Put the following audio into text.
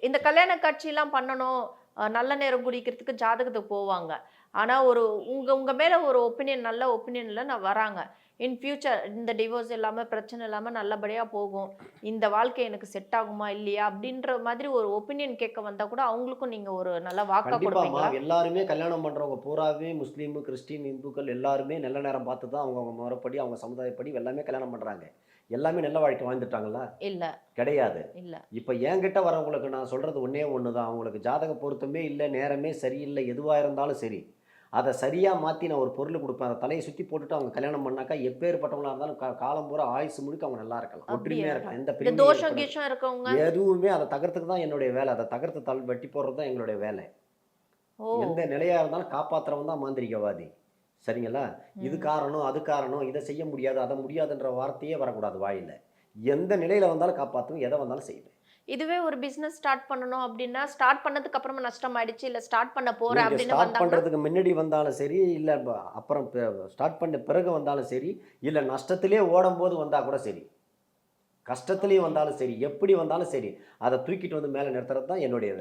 இந்த கல்யாண காட்சியெல்லாம் பண்ணணும் நல்ல நேரம் குடிக்கிறதுக்கு ஜாதகத்துக்கு போவாங்க. ஆனா ஒரு உங்க உங்க மேல ஒரு ஒப்பீனியன் நல்ல ஒப்பீனியன்ல நான் வராங்க. இன் ஃபியூச்சர் இந்த டிவோர்ஸ் இல்லாம பிரச்சனை இல்லாம நல்லபடியா போகும். இந்த வாழ்க்கை எனக்கு செட் ஆகுமா இல்லையா அப்படின்ற மாதிரி ஒரு ஒப்பீனியன் கேட்க வந்தா கூட அவங்களுக்கும் நீங்க ஒரு நல்ல வாக்கா கொடுப்பீங்களா? எல்லாருமே கல்யாணம் பண்றவங்க பூராவே முஸ்லீம் கிறிஸ்டின் இந்துக்கள் எல்லாருமே நல்ல நேரம் பார்த்து தான் அவங்க அவங்க முறைப்படி அவங்க சமுதாயப்படி எல்லாமே கல்யாணம் பண்றாங்க. எல்லாமே நல்ல வாழ்க்கை வாழ்ந்துட்டாங்களா? இல்ல. கிடையாது. இல்ல. இப்போ என்கிட்ட வரவங்களுக்கு நான் சொல்றது ஒண்ணே ஒன்று தான் அவங்களுக்கு ஜாதக பொருத்தமே இல்லை நேரமே சரியில்லை எதுவாக இருந்தாலும் சரி. அதை சரியாக மாற்றி நான் ஒரு பொருள் கொடுப்பேன். அதை தலையை சுற்றி போட்டுட்டு அவங்க கல்யாணம் பண்ணாக்கா எப்பேற்பட்டவங்களா இருந்தாலும் கா- காலம் பூரா ஆயுசு முழுக்க அவங்க நல்லா இருக்கலாம். ஒற்றுமையாக? இருக்கலாம். எந்த இருக்கவங்க? எதுவுமே அதை தகர்த்துக்கு தான் என்னுடைய வேலை. அதை தகர்த்து தள் வெட்டி போடுறது தான் எங்களுடைய வேலை. எந்த நிலையா இருந்தாலும் காப்பாத்துறவன் தான் மாந்திரிகவாதி. சரிங்களா? இது. காரணம் அது காரணம் இதை செய்ய முடியாது அதை முடியாதுன்ற வார்த்தையே வரக்கூடாது வாயில. எந்த நிலையில வந்தாலும் காப்பாற்றுவேன் எதை வந்தாலும் செய்வேன். இதுவே ஒரு பிசினஸ் ஸ்டார்ட் பண்ணணும் அப்படின்னா ஸ்டார்ட் பண்ணதுக்கு அப்புறமா நஷ்டம் ஆயிடுச்சு இல்ல ஸ்டார்ட் பண்ண போறேன் அப்படின்னு ஸ்டார்ட் பண்றதுக்கு முன்னாடி வந்தாலும் சரி இல்ல அப்புறம் ஸ்டார்ட் பண்ண பிறகு வந்தாலும் சரி இல்ல நஷ்டத்திலே ஓடும் போது வந்தா கூட சரி. கஷ்டத்திலேயே வந்தாலும் சரி எப்படி வந்தாலும் சரி அதை தூக்கிட்டு வந்து மேலே நிறுத்துறது தான் என்னுடைய வேலை